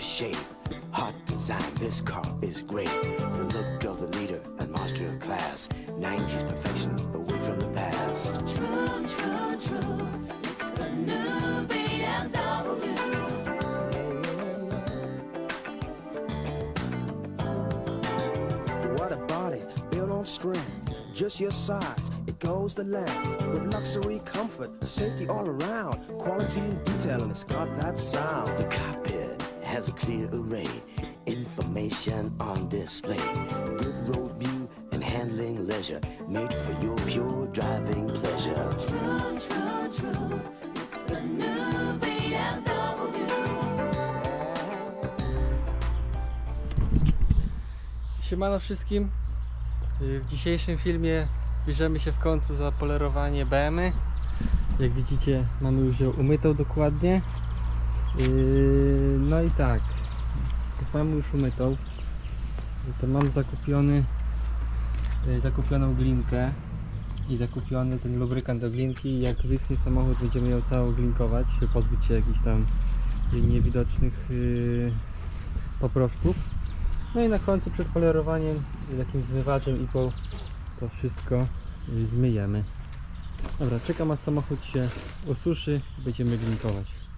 the shape. Hot design, this car is great. The look of the leader and master of class. 90s perfection away from the past. True, true, true. It's the new BMW. What a body built on strength. Just your size, it goes the length. With luxury, comfort, safety all around. Quality and detail, and it's got that sound. The cockpit has a clear array. Information on display. Good road view and handling leisure. Made for your pure driving pleasure. It's the new BMW. Siemano wszystkim. Y, W dzisiejszym filmie bierzemy się w końcu za polerowanie BM. Jak widzicie mamy już ją umytą dokładnie. Yy, No i tak, mamy już umytą, to mam zakupiony yy, zakupioną glinkę i zakupiony ten lubrykant do glinki jak wyschnie samochód będziemy ją całą glinkować, pozbyć się jakichś tam niewidocznych yy, poproszków. No i na końcu przed polerowaniem takim zmywaczem i po to wszystko zmyjemy. Dobra, czekam aż samochód się osuszy będziemy glinkować.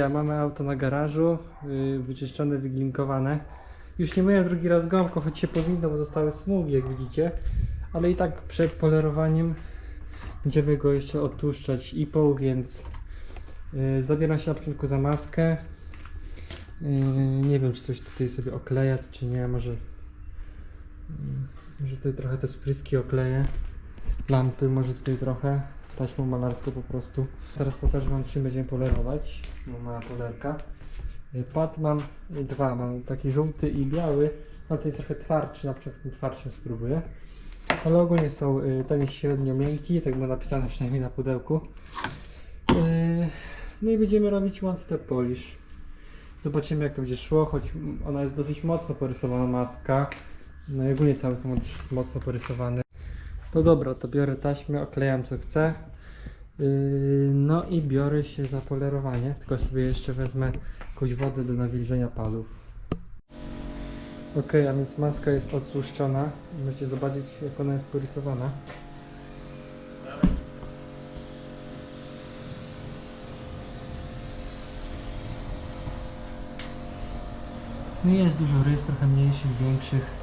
A mamy auto na garażu, yy, wyczyszczone, wyglinkowane. Już nie myłem drugi raz gąbką, choć się powinno, bo zostały smugi, jak widzicie. Ale i tak przed polerowaniem będziemy go jeszcze odtłuszczać i pół, więc yy, zabieram się na początku za maskę. Yy, nie wiem, czy coś tutaj sobie oklejać, czy nie, może... Yy, może tutaj trochę te spryski okleję. Lampy może tutaj trochę, taśmą malarską po prostu. Zaraz pokażę Wam czym będziemy polerować. No, mała polerka. Y, Pad mam y, dwa, mam taki żółty i biały. No to jest trochę twardszy, na przykład tym twardszym spróbuję. Ale ogólnie są, y, ten jest średnio miękki, tak było napisane przynajmniej na pudełku. No i będziemy robić one step polish. Zobaczymy jak to będzie szło, choć ona jest dosyć mocno porysowana maska. No i ogólnie cały samochód mocno porysowany. No dobra, to biorę taśmę, oklejam co chcę. Yy, no i biorę się za polerowanie, tylko sobie jeszcze wezmę jakąś wodę do nawilżenia padów. Ok, a więc maska jest odtłuszczona. Możecie zobaczyć jak ona jest porysowana. No jest dużo rys, trochę mniejszych, większych.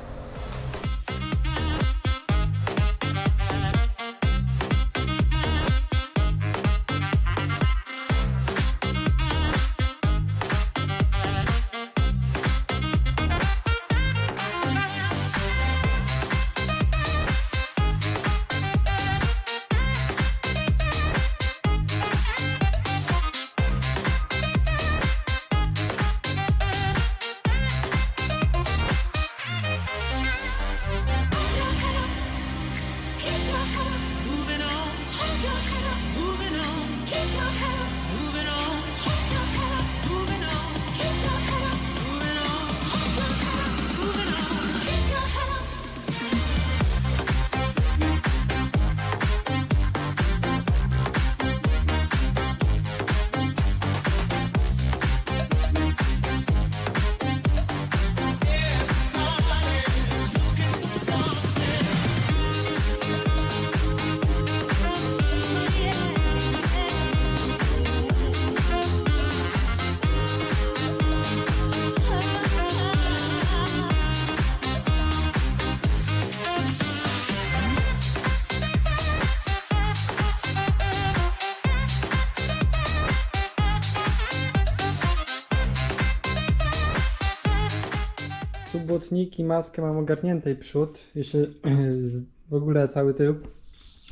Błotniki, maskę mam ogarniętej przód, jeszcze w ogóle cały tył,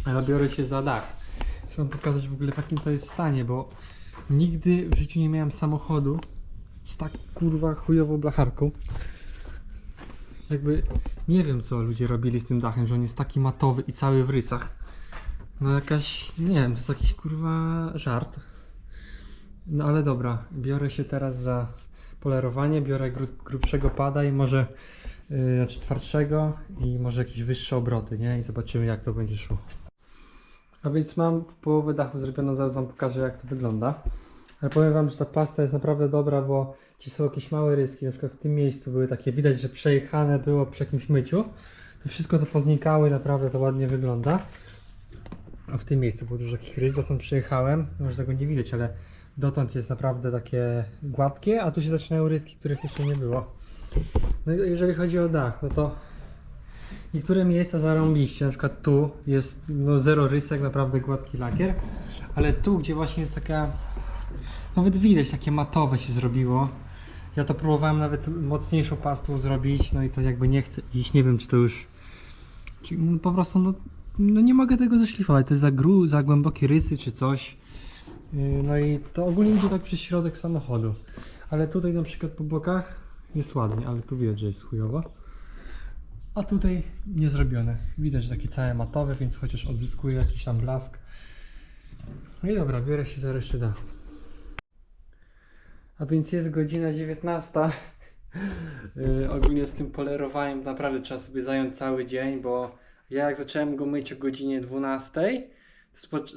ale biorę się za dach. Chcę wam pokazać w ogóle w jakim to jest stanie, bo nigdy w życiu nie miałem samochodu z tak kurwa chujową blacharką. Jakby nie wiem co ludzie robili z tym dachem, że on jest taki matowy i cały w rysach. No jakaś, nie wiem, to jest jakiś kurwa żart. No ale dobra, biorę się teraz za polerowanie, biorę gru, grubszego pada i może, yy, znaczy twardszego i może jakieś wyższe obroty, nie? I zobaczymy jak to będzie szło. A więc mam połowę dachu zrobioną, zaraz wam pokażę jak to wygląda. Ale powiem wam, że ta pasta jest naprawdę dobra, bo ci są jakieś małe ryski, na przykład w tym miejscu były takie, widać, że przejechane było przy jakimś myciu. To wszystko to poznikało i naprawdę to ładnie wygląda. A w tym miejscu było dużo takich rys, dotąd przyjechałem, może tego nie widać, ale dotąd jest naprawdę takie gładkie, a tu się zaczynają ryski, których jeszcze nie było. No jeżeli chodzi o dach, no to niektóre miejsca zarąbiście, na przykład tu jest no zero rysek, naprawdę gładki lakier, ale tu, gdzie właśnie jest taka, nawet widać, takie matowe się zrobiło. Ja to próbowałem nawet mocniejszą pastą zrobić, no i to jakby nie chcę iść, nie wiem czy to już, czy, no po prostu no, no nie mogę tego zeszlifować, to jest za, gru, za głębokie rysy czy coś. Yy, No i to ogólnie idzie tak przez środek samochodu. Ale tutaj na przykład po bokach jest ładnie, ale tu widać, że jest chujowo. A tutaj nie zrobione. Widać, że takie całe matowe, więc chociaż odzyskuje jakiś tam blask. No i dobra, biorę się za resztę dachu. A więc jest godzina 19. Yy, ogólnie z tym polerowaniem naprawdę trzeba sobie zająć cały dzień, bo ja jak zacząłem go myć o godzinie 12, to spo-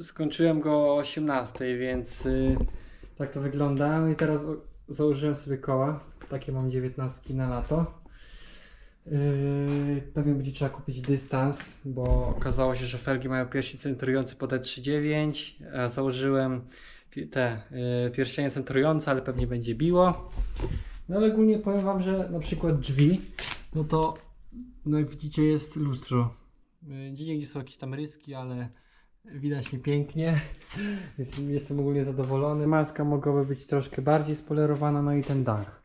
skończyłem go o 18, więc yy, tak to wygląda. No I teraz o, założyłem sobie koła. Takie mam 19 na lato. Yy, pewnie będzie trzeba kupić dystans, bo okazało się, że felgi mają pierścień centrujący pod E39. A założyłem te yy, pierścienie centrujące, ale pewnie będzie biło. No ale ogólnie powiem Wam, że na przykład drzwi, no to no jak widzicie jest lustro. Yy, Gdzie gdzie są jakieś tam ryski, ale widać mnie pięknie. Więc jestem ogólnie zadowolony. Maska mogłaby być troszkę bardziej spolerowana, no i ten dach.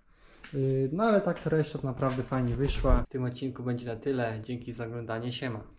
Yy, No ale tak to reszta naprawdę fajnie wyszła. W tym odcinku będzie na tyle. Dzięki za oglądanie. Siema.